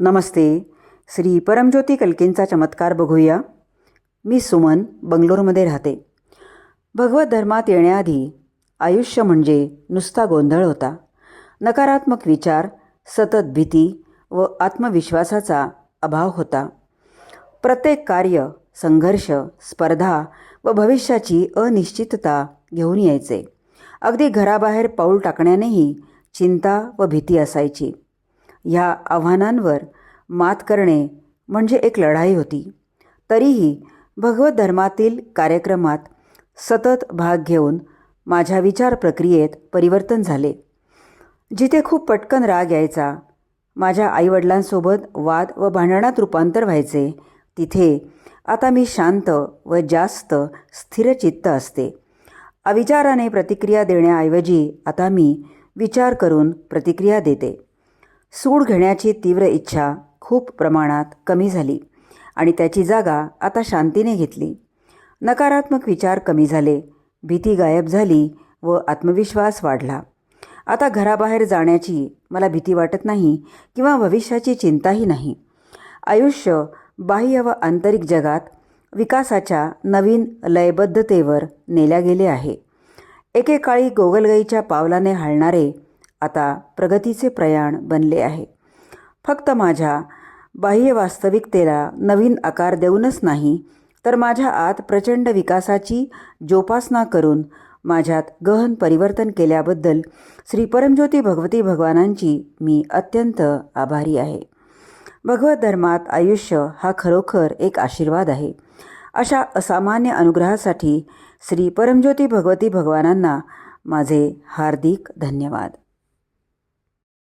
नमस्ते. श्री परमज्योती कल्केंचा चमत्कार बघूया. मी सुमन बंगलोरमध्ये राहते. भगवत धर्मात येण्याआधी आयुष्य म्हणजे नुसता गोंधळ होता. नकारात्मक विचार सतत भीती व आत्मविश्वासाचा अभाव होता. प्रत्येक कार्य संघर्ष स्पर्धा व भविष्याची अनिश्चितता घेऊन यायचे. अगदी घराबाहेर पाऊल टाकण्यानेही चिंता व भीती असायची. ह्या आव्हानांवर मात करणे म्हणजे एक लढाई होती. तरीही भगवत धर्मातील कार्यक्रमात सतत भाग घेऊन माझ्या विचार प्रक्रियेत परिवर्तन झाले. जिथे खूप पटकन राग यायचा माझ्या आईवडिलांसोबत वाद व भांडणात रूपांतर व्हायचे तिथे आता मी शांत व जास्त स्थिरचित्त असते. अविचाराने प्रतिक्रिया देण्याऐवजी आता मी विचार करून प्रतिक्रिया देते. सूड घेण्याची तीव्र इच्छा खूप प्रमाणात कमी झाली आणि त्याची जागा आता शांतीने घेतली. नकारात्मक विचार कमी झाले भीती गायब झाली व आत्मविश्वास वाढला. आता घराबाहेर जाण्याची मला भीती वाटत नाही किंवा भविष्याची चिंताही नाही. आयुष्य बाह्य व आंतरिक जगात विकासाच्या नवीन लयबद्धतेवर नेल्या गेले आहे. एकेकाळी गोगलगाईच्या पावलाने हालणारे आता प्रगतीचे प्रयाण बनले आहे. फक्त माझ्या बाह्य वास्तविकतेला नवीन आकार देऊनच नाही तर माझ्या आत प्रचंड विकासाची जोपासना करून माझ्यात गहन परिवर्तन केल्याबद्दल श्री परमज्योती भगवती भगवानांची मी अत्यंत आभारी आहे. भगवत धर्मात आयुष्य हा खरोखर एक आशीर्वाद आहे. अशा असामान्य अनुग्रहासाठी श्री परमज्योती भगवती भगवानांना माझे हार्दिक धन्यवाद.